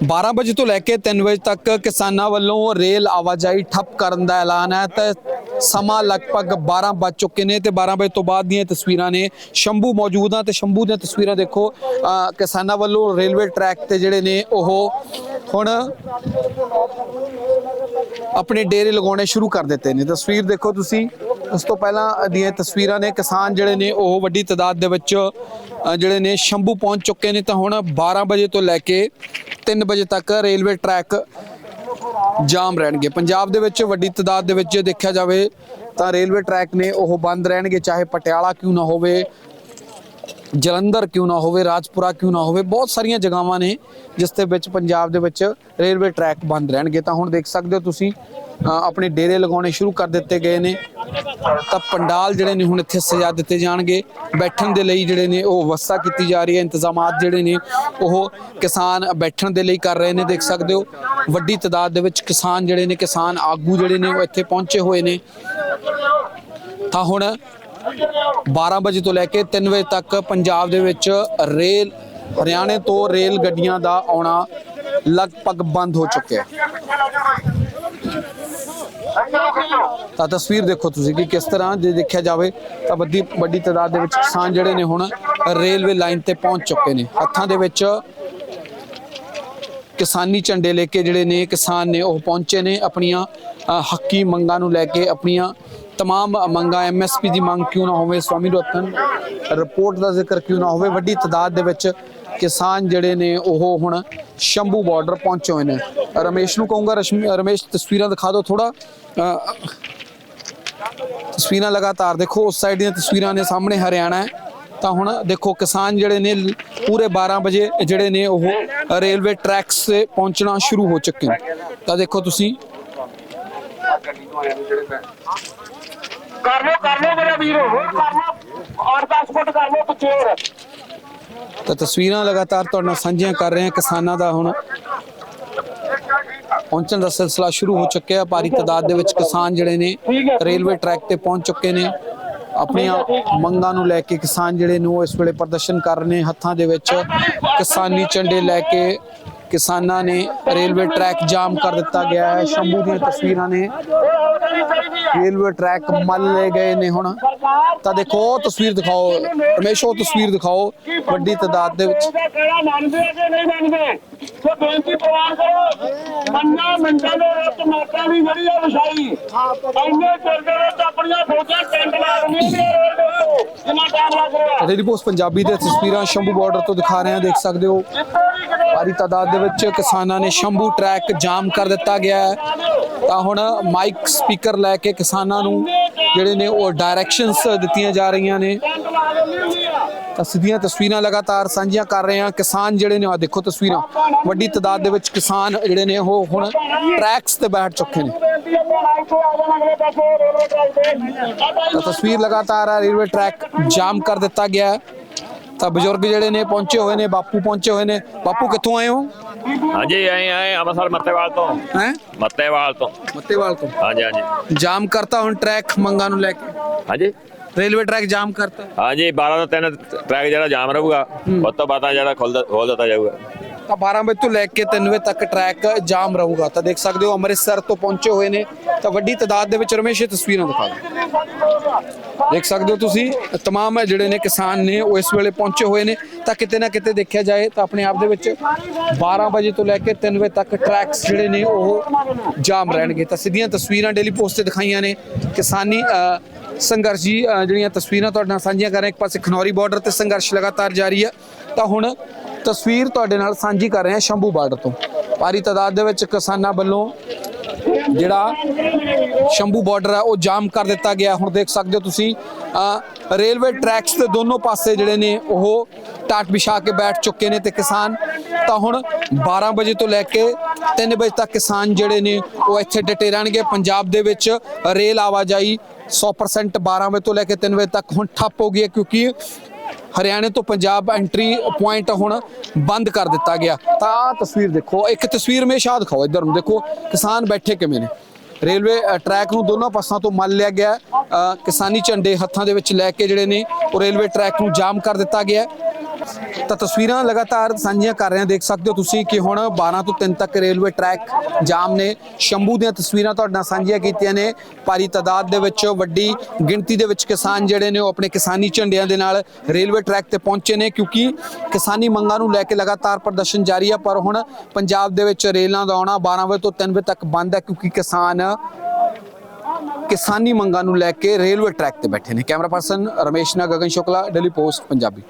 12 ਵਜੇ ਤੋਂ ਲੈ ਕੇ 3 ਵਜੇ ਤੱਕ ਕਿਸਾਨਾਂ ਵੱਲੋਂ ਰੇਲ ਆਵਾਜਾਈ ਠੱਪ ਕਰਨ ਦਾ ਐਲਾਨ ਹੈ ਤੇ ਸਮਾਂ ਲਗਭਗ 12 ਵੱਜ ਚੁੱਕੇ ਨੇ ਤੇ 12 ਵਜੇ ਤੋਂ ਬਾਅਦ ਦੀਆਂ ਤਸਵੀਰਾਂ ਨੇ ਸ਼ੰਭੂ ਮੌਜੂਦ ਆ ਤੇ ਸ਼ੰਭੂ ਦੀਆਂ ਤਸਵੀਰਾਂ ਦੇਖੋ ਕਿਸਾਨਾਂ ਵੱਲੋਂ ਰੇਲਵੇ ਟਰੈਕ ਤੇ ਜਿਹੜੇ ਨੇ ਉਹ ਹੁਣ ਆਪਣੇ ਡੇਰੇ ਲਗਾਉਣੇ ਸ਼ੁਰੂ ਕਰ ਦਿੱਤੇ ਨੇ। ਤਸਵੀਰ ਦੇਖੋ ਤੁਸੀਂ ਉਸ ਤੋਂ ਪਹਿਲਾਂ ਦੀਆਂ ਤਸਵੀਰਾਂ ਨੇ ਕਿਸਾਨ ਜਿਹੜੇ ਨੇ ਉਹ ਵੱਡੀ ਤਾਦਾਦ ਦੇ ਵਿੱਚ ਜਿਹੜੇ ਨੇ ਸ਼ੰਭੂ ਪਹੁੰਚ ਚੁੱਕੇ ਨੇ ਤਾਂ ਹੁਣ 12 ਵਜੇ ਤੋਂ ਲੈ ਕੇ 3 ਵਜੇ ਤੱਕ ਰੇਲਵੇ ਟਰੈਕ ਜਾਮ ਰਹਿਣਗੇ। ਪੰਜਾਬ ਦੇ ਵਿੱਚ ਵੱਡੀ ਤਾਦਾਦ ਦੇ ਵਿੱਚ ਜੇ ਦੇਖਿਆ ਜਾਵੇ ਤਾਂ ਰੇਲਵੇ ਟਰੈਕ ਨੇ ਉਹ ਬੰਦ ਰਹਿਣਗੇ, ਚਾਹੇ ਪਟਿਆਲਾ ਕਿਉਂ ਨਾ ਹੋਵੇ ਜਲੰਧਰ ਕਿਉਂ ਨਾ ਹੋਵੇ, ਰਾਜਪੁਰਾ ਕਿਉਂ ਨਾ ਹੋਵੇ, ਬਹੁਤ ਸਾਰੀਆਂ ਜਗ੍ਹਾਵਾਂ ਨੇ ਜਿਸ ਦੇ ਵਿੱਚ ਪੰਜਾਬ ਦੇ ਵਿੱਚ ਰੇਲਵੇ ਟਰੈਕ ਬੰਦ ਰਹਿਣਗੇ। ਤਾਂ ਹੁਣ ਦੇਖ ਸਕਦੇ ਹੋ ਤੁਸੀਂ ਆਪਣੇ ਡੇਰੇ ਲਗਾਉਣੇ ਸ਼ੁਰੂ ਕਰ ਦਿੱਤੇ ਗਏ ਨੇ। ਤਾਂ ਪੰਡਾਲ ਜਿਹੜੇ ਨੇ ਹੁਣ ਇੱਥੇ ਸਜਾ ਦਿੱਤੇ ਜਾਣਗੇ। ਬੈਠਣ ਦੇ ਲਈ ਜਿਹੜੇ ਨੇ ਉਹ ਵਿਵਸਥਾ ਕੀਤੀ ਜਾ ਰਹੀ ਹੈ, ਇੰਤਜ਼ਾਮਾਤ ਜਿਹੜੇ ਨੇ ਉਹ ਕਿਸਾਨ ਬੈਠਣ ਦੇ ਲਈ ਕਰ ਰਹੇ ਨੇ, ਦੇਖ ਸਕਦੇ ਹੋ। ਵੱਡੀ ਤਾਦਾਦ ਦੇ ਵਿੱਚ ਕਿਸਾਨ ਜਿਹੜੇ ਨੇ, ਕਿਸਾਨ ਆਗੂ ਜਿਹੜੇ ਨੇ ਉਹ ਇੱਥੇ ਪਹੁੰਚੇ ਹੋਏ ਨੇ। ਤਾਂ ਹੁਣ 12 ਵਜੇ ਤੋਂ ਲੈ ਕੇ 3 ਵਜੇ ਤੱਕ ਪੰਜਾਬ ਦੇ ਵਿੱਚ ਰੇਲ, ਹਰਿਆਣੇ ਤੋਂ ਰੇਲ ਗੱਡੀਆਂ ਦਾ ਆਉਣਾ ਲਗਭਗ ਬੰਦ ਹੋ ਚੁੱਕਿਆ ਤਾਂ ਤਸਵੀਰ ਦੇਖੋ ਤੁਸੀਂ ਕਿ ਕਿਸ ਤਰ੍ਹਾਂ ਜੇ ਦੇਖਿਆ ਜਾਵੇ ਤਾਂ ਵੱਡੀ ਵੱਡੀ ਤਾਦਾਦ ਦੇ ਵਿੱਚ ਕਿਸਾਨ ਜਿਹੜੇ ਨੇ ਹੁਣ ਰੇਲਵੇ ਲਾਈਨ ਤੇ ਪਹੁੰਚ ਚੁੱਕੇ ਨੇ। ਹੱਥਾਂ ਦੇ ਵਿੱਚ ਕਿਸਾਨੀ ਝੰਡੇ ਲੈ ਕੇ ਜਿਹੜੇ ਨੇ ਕਿਸਾਨ ਨੇ ਉਹ ਪਹੁੰਚੇ ਨੇ, ਆਪਣੀਆਂ ਹੱਕੀ ਮੰਗਾਂ ਨੂੰ ਲੈ ਕੇ ਆਪਣੀਆਂ तमाम ਮੰਗਾਂ ਐਮਐਸਪੀ ਦੀ ਮੰਗ ਕਿਉਂ ਨਾ ਹੋਵੇ ਸਵਾਮੀ ਰਤਨ ਰਿਪੋਰਟ ਦਾ ਜ਼ਿਕਰ ਕਿਉਂ ਨਾ ਹੋਵੇ ਵੱਡੀ ਤਾਦਾਦ ਦੇ ਵਿੱਚ ਕਿਸਾਨ ਜਿਹੜੇ ਨੇ ਉਹ ਹੁਣ ਸ਼ੰਭੂ ਬਾਰਡਰ ਪਹੁੰਚੇ ਹੋਏ ਨੇ ਰਮੇਸ਼ ਨੂੰ ਕਹੂੰਗਾ ਰਸ਼ਮੀ- ਰਮੇਸ਼ ਤਸਵੀਰਾਂ ਦਿਖਾ ਦਿਓ ਥੋੜਾ ਤਸਵੀਰਾਂ ਲਗਾਤਾਰ ਦੇਖੋ ਉਸ ਸਾਈਡ ਦੀਆਂ ਤਸਵੀਰਾਂ ਨੇ ਸਾਹਮਣੇ ਹਰਿਆਣਾ ਹੈ ਤਾਂ ਹੁਣ ਦੇਖੋ ਕਿਸਾਨ ਜਿਹੜੇ ਨੇ ਲ- ਪੂਰੇ 12 ਵਜੇ ਜਿਹੜੇ ਨੇ ਉਹ ਰੇਲਵੇ ਟਰੈਕਸ ਤੇ ਪਹੁੰਚਣਾ ਸ਼ੁਰੂ ਹੋ ਚੁੱਕੇ ਨੇ ਤਾਂ ਦੇਖੋ ਤੁਸੀਂ ਕਰ ਲੋ ਕਰ ਲੋ ਮੇਰਾ ਵੀਰ ਹੋਰ ਕਰ ਲੋ 8-10 ਫੁੱਟ ਕਰ ਲੋ ਪਿੱਛੇ ਹੋਰ। ਤਾਂ ਤਸਵੀਰਾਂ ਲਗਾਤਾਰ ਤੁਹਾਡੇ ਨਾਲ ਸਾਂਝੀਆਂ ਕਰ ਰਹੇ ਹਾਂ ਕਿਸਾਨਾਂ ਦਾ ਹੁਣ। ਪਹੁੰਚਣ ਦਾ ਸਿਲਸਿਲਾ ਸ਼ੁਰੂ ਹੋ ਚੁੱਕਿਆ। ਭਾਰੀ ਤਾਦਾਦ ਦੇ ਵਿੱਚ ਕਿਸਾਨ ਜਿਹੜੇ ਨੇ ਰੇਲਵੇ ਟਰੈਕ ਤੇ ਪਹੁੰਚ ਚੁੱਕੇ ਨੇ। ਆਪਣੀਆਂ ਮੰਗਾਂ ਨੂੰ ਲੈ ਕੇ ਕਿਸਾਨ ਜਿਹੜੇ ਨੇ ਉਹ ਇਸ ਵੇਲੇ ਪ੍ਰਦਰਸ਼ਨ ਕਰ ਰਹੇ ਨੇ ਹੱਥਾਂ ਦੇ ਵਿੱਚ। ਕਿਸਾਨੀ ਝੰਡੇ ਲੈ ਕੇ ਕਿਸਾਨਾਂ ਨੇ ਰੇਲਵੇ ਟਰੈਕ ਜਾਮ ਕਰ ਦਿੱਤਾ ਗਿਆ ਹੈ। ਸ਼ੰਭੂ ਦੀਆਂ ਤਸਵੀਰਾਂ ਨੇ। ਰੇਲਵੇ ਟਰੈਕ ਮੱਲ ਲਏ ਗਏ ਨੇ ਹੁਣ। ਤਾਂ ਦੇਖੋ ਤਸਵੀਰ ਦਿਖਾਓ। ਰਮੇਸ਼ ਤਸਵੀਰ ਦਿਖਾਓ ਵੱਡੀ ਤਾਦਾਦ ਦੇ ਵਿੱਚ। ਉਹਦਾ ਕਹਿਣਾ ਮੰਨਦੇ ਆ ਕਿ ਨਹੀਂ ਮੰਨਦੇ? ਤੇ ਬੇਨਤੀ ਪ੍ਰਵਾਨ ਕਰੋ। ਮੰਨਾ ਮੰਡਲ ਦੇ ਵਿੱਚ ਮਾਤਾ ਦੀ ਜਿਹੜੀ ਆ ਵਿਛਾਈ ਇੰਨੇ ਚਿਰ ਦੇ ਵਿੱਚ ਆਪਣੀਆਂ ਫੌਜਾਂ ਟੈਂਟ ਲਾ ਰਹੀਆਂ ਨੇ ਰੋਡ ਦੇ ਉੱਤੇ ਜਿੰਨਾ ਟਾਈਮ ਲੱਗ ਰਿਹਾ? ਡੇਲੀ ਪੋਸਟ ਪੰਜਾਬੀ ਦੇ ਤਸਵੀਰਾਂ ਸ਼ੰਭੂ ਬਾਰਡਰ ਤੋਂ ਦਿਖਾ ਰਹੇ ਹਾਂ ਦੇਖ ਸਕਦੇ ਹੋ। ਭਾਰੀ ਤਾਦਾਦ ਦੇ ਵਿੱਚ ਕਿਸਾਨਾਂ ਨੇ ਸ਼ੰਭੂ ਟਰੈਕ ਜਾਮ ਕਰ ਦਿੱਤਾ ਗਿਆ ਹੈ। ਤਾਂ ਹੁਣ ਮਾਈਕ ਸਪੀਕਰ ਲੈ ਕੇ ਕਿਸਾਨਾਂ ਨੂੰ ਜਿਹੜੇ ਨੇ ਉਹ ਡਾਇਰੈਕਸ਼ਨਸ ਦਿੱਤੀਆਂ ਜਾ ਰਹੀਆਂ ਨੇ। ਤਾਂ ਸਿੱਧੀਆਂ ਤਸਵੀਰਾਂ ਲਗਾਤਾਰ ਸਾਂਝੀਆਂ ਕਰ ਰਹੇ ਹਾਂ। ਕਿਸਾਨ ਜਿਹੜੇ ਨੇ ਆ ਦੇਖੋ ਤਸਵੀਰਾਂ। ਵੱਡੀ ਤਾਦਾਦ ਦੇ ਵਿੱਚ ਕਿਸਾਨ ਜਿਹੜੇ ਨੇ, ਉਹ ਹੁਣ ਟਰੈਕਸ ਤੇ ਬੈਠ ਚੁੱਕੇ ਨੇ। ਤਾਂ ਤਸਵੀਰ ਲਗਾਤਾਰ ਆ ਰੇਲਵੇ ਟਰੈਕ ਜਾਮ ਕਰ ਦਿੱਤਾ ਗਿਆ ਹੈ। ਤਾਂ ਬਜ਼ੁਰਗ ਜਿਹੜੇ ਨੇ ਪਹੁੰਚੇ ਹੋਏ ਨੇ ਬਾਪੂ ਪਹੁੰਚੇ ਹੋਏ ਨੇ। ਬਾਪੂ ਕਿੱਥੋਂ ਆਏ ਹੋ? ਹਾਂਜੀ ਆਏ ਆਏ ਅੰਮ੍ਰਿਤਸਰ ਮੱਤੇਵਾਲ ਤੋਂ। ਹੈ? ਮੱਤੇਵਾਲ ਤੋਂ। ਮੱਤੇਵਾਲ ਤੋਂ। ਹਾਂਜੀ ਹਾਂਜੀ। ਜਾਮ ਕਰਤਾ ਹੁਣ ਟਰੈਕ ਮੰਗਾਂ ਨੂੰ ਲੈ ਕੇ? ਹਾਂਜੀ? ਰੇਲਵੇ ਟਰੈਕ ਜਾਮ ਕਰਤਾ? ਹਾਂਜੀ 12 ਤੋਂ 3 ਟਰੈਕ ਜਿਹੜਾ ਜਾਮ ਰਹੂਗਾ ਉਸ ਤੋਂ ਬਾਅਦ ਜਿਹੜਾ ਖੁੱਲ ਖੋਲ ਦਿੱਤਾ ਜਾਊਗਾ। ਤਾਂ 12 ਵਜੇ ਤੋਂ ਲੈ ਕੇ 3 ਵਜੇ ਤੱਕ ਟਰੈਕ ਜਾਮ ਰਹੂਗਾ ਤਾਂ ਦੇਖ ਸਕਦੇ ਹੋ ਅੰਮ੍ਰਿਤਸਰ ਤੋਂ ਪਹੁੰਚੇ ਹੋਏ ਨੇ ਤਾਂ ਵੱਡੀ ਤਾਦਾਦ ਦੇ ਵਿੱਚ ਰਮੇਸ਼ ਇਹ ਤਸਵੀਰਾਂ ਦਿਖਾ ਦਿਓ ਦੇਖ ਸਕਦੇ ਹੋ ਤੁਸੀਂ तमाम ਜਿਹੜੇ ਨੇ ਕਿਸਾਨ ਨੇ ਉਹ ਇਸ ਵੇਲੇ ਪਹੁੰਚੇ ਹੋਏ ਨੇ ਤਾਂ ਕਿਤੇ ਨਾ ਕਿਤੇ ਦੇਖਿਆ ਜਾਏ ਤਾਂ ਆਪਣੇ ਆਪ ਦੇ ਵਿੱਚ 12 ਵਜੇ ਤੋਂ ਲੈ ਕੇ 3 ਵਜੇ ਤੱਕ ਟਰੈਕਸ ਜਿਹੜੇ ਨੇ ਉਹ ਜਾਮ ਰਹਿਣਗੇ ਤਾਂ ਸਿੱਧੀਆਂ ਤਸਵੀਰਾਂ ਡੇਲੀ ਪੋਸਟ ਤੇ ਦਿਖਾਈਆਂ ਨੇ ਕਿਸਾਨੀ ਅ, ਸੰਘਰਸ਼ ਦੀ ਅ, ਜਿਹੜੀਆਂ ਤਸਵੀਰਾਂ ਤੁਹਾਡੇ ਨਾਲ ਸਾਂਝੀਆਂ ਕਰ ਰਹੇ ਹਾਂ। ਇੱਕ ਪਾਸੇ ਖਨੌਰੀ ਬਾਰਡਰ ਤੇ ਸੰਘਰਸ਼ ਲਗਾਤਾਰ ਜਾਰੀ ਹੈ ਤਾਂ ਹੁਣ ਤਸਵੀਰ ਤੁਹਾਡੇ ਨਾਲ ਸਾਂਝੀ ਕਰ ਰਹੇ ਹਾਂ ਸ਼ੰਭੂ ਬਾਰਡਰ ਤੋਂ। ਭਾਰੀ ਤਾਦਾਦ ਦੇ ਵਿੱਚ ਕਿਸਾਨਾਂ ਵੱਲੋਂ ਜਿਹੜਾ ਸ਼ੰਭੂ ਬਾਰਡਰ ਹੈ ਉਹ ਜਾਮ ਕਰ ਦਿੱਤਾ ਗਿਆ। ਹੁਣ ਦੇਖ ਸਕਦੇ ਹੋ ਤੁਸੀਂ ਰੇਲਵੇ ਟਰੈਕਸ ਦੇ ਦੋਨੋਂ ਪਾਸੇ ਜਿਹੜੇ ਨੇ, ਉਹ ਟਾਟ ਵਿਛਾ ਕੇ ਬੈਠ ਚੁੱਕੇ ਨੇ ਤੇ ਕਿਸਾਨ ਤਾਂ ਹੁਣ 12 ਵਜੇ ਤੋਂ ਲੈ ਕੇ 3 ਵਜੇ ਤੱਕ ਕਿਸਾਨ ਜਿਹੜੇ ਨੇ, ਉਹ ਇੱਥੇ ਡਟੇ ਰਹਿਣਗੇ। ਪੰਜਾਬ ਦੇ ਵਿੱਚ ਰੇਲ ਆਵਾਜਾਈ 100% 12 ਵਜੇ ਤੋਂ ਲੈ ਕੇ 3 ਵਜੇ ਤੱਕ ਹੁਣ ਠੱਪ ਹੋ ਗਈ ਹੈ, ਕਿਉਂਕਿ ਹਰਿਆਣੇ ਤੋਂ ਪੰਜਾਬ ਐਂਟਰੀ ਪੁਆਇੰਟ ਹੁਣ ਬੰਦ ਕਰ ਦਿੱਤਾ ਗਿਆ। ਤਾਂ ਆਹ ਤਸਵੀਰ ਦੇਖੋ, ਇੱਕ ਤਸਵੀਰ ਮੇ ਦਿਖਾਓ ਇੱਧਰ ਨੂੰ। ਦੇਖੋ, ਕਿਸਾਨ ਬੈਠੇ ਕਿਵੇਂ ਨੇ? ਰੇਲਵੇ ਟਰੈਕ ਨੂੰ ਦੋਨਾਂ ਪਾਸਾਂ ਤੋਂ ਮੰਨ ਲਿਆ ਗਿਆ। ਹੈ। ਕਿਸਾਨੀ ਝੰਡੇ ਹੱਥਾਂ ਦੇ ਵਿੱਚ ਲੈ ਕੇ ਜਿਹੜੇ ਨੇ, ਉਹ ਰੇਲਵੇ ਟਰੈਕ ਨੂੰ ਜਾਮ ਕਰ ਦਿੱਤਾ ਗਿਆ। ਤਾਂ ਤਸਵੀਰਾਂ ਲਗਾਤਾਰ ਸਾਂਝੀਆਂ ਕਰ ਰਹੇ ਹਾਂ। ਦੇਖ ਸਕਦੇ ਹੋ ਤੁਸੀਂ ਕਿ ਹੁਣ 12 ਤੋਂ 3 ਤੱਕ ਰੇਲਵੇ ਟਰੈਕ ਜਾਮ ਨੇ। ਸ਼ੰਭੂ ਦੀਆਂ ਤਸਵੀਰਾਂ ਤੁਹਾਡੇ ਨਾਲ ਸਾਂਝੀਆਂ ਕੀਤੀਆਂ ਨੇ। ਭਾਰੀ ਤਾਦਾਦ ਦੇ ਵਿੱਚ ਵੱਡੀ ਗਿਣਤੀ ਦੇ ਵਿੱਚ ਕਿਸਾਨ ਜਿਹੜੇ ਨੇ ਉਹ ਆਪਣੇ ਕਿਸਾਨੀ ਝੰਡਿਆਂ ਦੇ ਨਾਲ ਰੇਲਵੇ ਟਰੈਕ ਤੇ ਪਹੁੰਚੇ ਨੇ ਕਿਉਂਕਿ ਕਿਸਾਨੀ ਮੰਗਾਂ ਨੂੰ ਲੈ ਕੇ ਲਗਾਤਾਰ ਪ੍ਰਦਰਸ਼ਨ ਜਾਰੀ ਹੈ ਪਰ ਹੁਣ ਪੰਜਾਬ ਦੇ ਵਿੱਚ ਰੇਲਾਂ ਦਾ ਆਉਣਾ 12 ਵਜੇ ਤੋਂ 3 ਵਜੇ ਤੱਕ ਬੰਦ ਹੈ ਕਿਉਂਕਿ ਕਿਸਾਨ ਕਿਸਾਨੀ ਮੰਗਾਂ ਨੂੰ ਲੈ ਕੇ ਰੇਲਵੇ ਟਰੈਕ ਤੇ ਬੈਠੇ ਨੇ। ਕੈਮਰਾ ਪਰਸਨ ਰਮੇਸ਼ ਨਾਲ ਗਗਨ ਸ਼ੁਕਲਾ, ਡੇਲੀ ਪੋਸਟ, ਪੰਜਾਬੀ।